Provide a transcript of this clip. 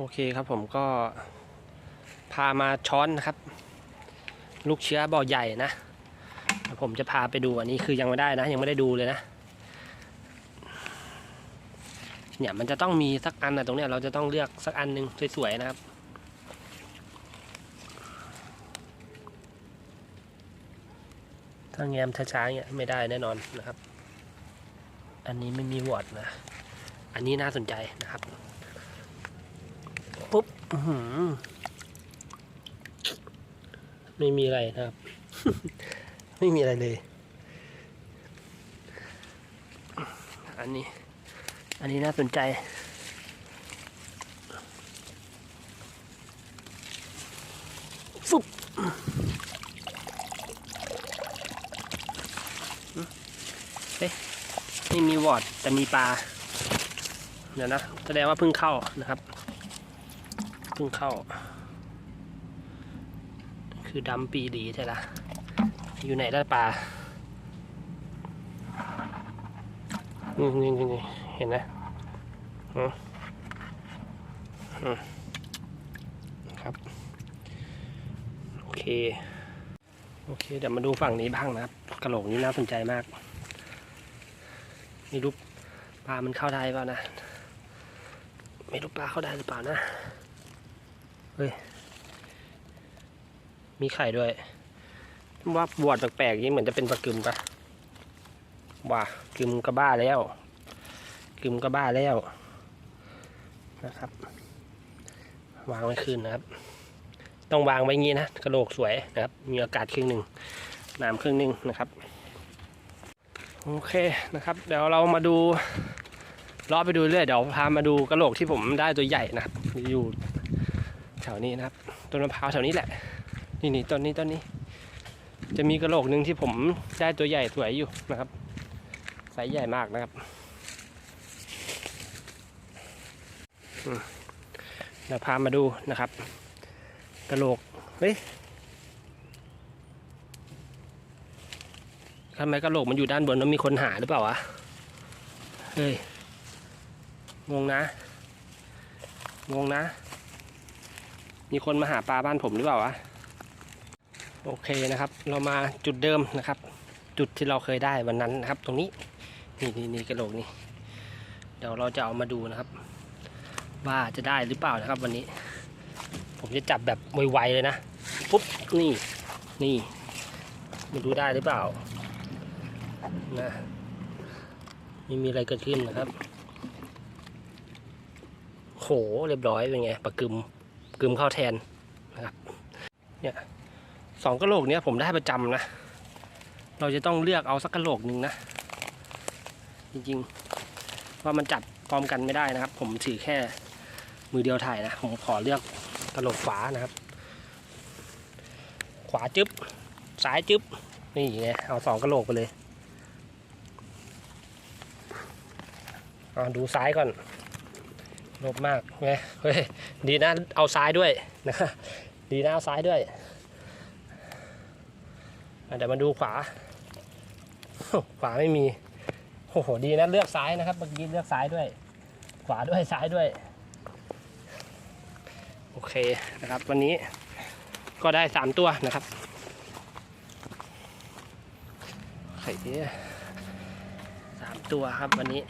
โอเคครับผมก็พามาช้อนนะครับ ลูกเชื้อบ่อใหญ่นะ ผมจะพาไปดูอันนี้คือยังไม่ได้นะ ยังไม่ได้ดูเลยนะ เนี่ยมันจะต้องมีสักอันนะตรงเนี้ยเราจะต้องเลือกสักอันหนึ่งสวยๆนะครับถ้าแงมช้าๆเนี่ยไม่ได้แน่นอนนะครับ อันนี้ไม่มีวอดนะ อันนี้น่าสนใจนะครับ ปุ๊บไม่มีอะไรนะครับ ไม่มีอะไรเลย อันนี้ อันนี้น่าสนใจ ฟุบเฮ้ยไม่มีวอดแต่มีปลา เดี๋ยวนะ แสดงว่าเพิ่งเข้านะครับ พิ่งเข้า คือดำปีดีใช่ละอยู่ไหนได้ปลานี่นี่นี่เห็นไหมอืมอืมครับ โอเค โอเค เดี๋ยวมาดูฝั่งนี้บ้างนะครับกระโหลกนี้น่าสนใจมากม่รู้ปลามันเข้าได้เปล่านะ ไม่รู้ปลาเข้าได้หรือเปล่านะ เฮ้ย มีไข่ด้วย ว่าบวดแปลกๆนี้เหมือนจะเป็นปลากึมปะว่ากึมก็บ้าแล้วกึมก็บ้าแล้วนะครับ วางไว้คืนนะครับ ต้องวางไว้งี้นะกระโหลกสวยนะครับ มีอากาศครึ่งหนึ่งน้ำครึ่งหนึ่งนะครับโอเคนะครับ เดี๋ยวเรามาดูเลาะไปดูเรื่อยเดี๋ยวพามาดูกระโหลกที่ผมได้ตัวใหญ่นะครับอยู่ ถวนี้นะครับ ต้นมะพร้าวแถวนี้แหละ นี่นี่ต้นนี้ต้นนี้ จะมีกระโหลกหนึ่งที่ผมได้ตัวใหญ่สวยอยู่นะครับไซส์ใหญ่มากนะครับเดี๋ยวพามาดูนะครับกระโหลกเฮ้ยทำไมกระโหลกมันอยู่ด้านบนแล้วมีคนหาหรือเปล่าวะเฮ้ยงงนะงงนะ มีคนมาหาปลาบ้านผมหรือเปล่าวะ โอเคนะครับ เรามาจุดเดิมนะครับ จุดที่เราเคยได้วันนั้นนะครับ ตรงนี้ นี่นี่นี่กระโหลกนี่ เดี๋ยวเราจะเอามาดูนะครับ ว่าจะได้หรือเปล่านะครับ วันนี้ ผมจะจับแบบไวๆเลยนะ ปุ๊บ นี่ นี่ไม่รู้ได้หรือเปล่า นะ ไม่มีอะไรเกิดขึ้นนะครับ โห เรียบร้อยเป็นไงปลากึม กึมเข้าแทนนะครับเนี่ยสองกระโหลกเนี้ยผมได้ประจำนะ เราจะต้องเลือกเอาสักกระโหลกหนึ่งนะ จริงๆว่ามันจับพร้อมกันไม่ได้นะครับ ผมถือแค่มือเดียวถ่ายนะ ผมขอเลือกกระโหลกขวานะครับ ขวาจึ๊บซ้ายจึ๊บนี่ไงเอาสองกระโหลกไปเลยเอาดูซ้ายก่อน ลบมากไงเฮ้ยดีนะเอาซ้ายด้วยนะดีนะเอาซ้ายด้วยเดี๋ยวมาดูขวา ขวาไม่มีโอ้โหดีนะเลือกซ้ายนะครับเมื่อกี้เลือกซ้ายด้วย ขวาด้วยซ้ายด้วย โอเคนะครับ วันนี้ก็ได้สามตัวนะครับไข่เนี้ยสามตัวครับวันนี้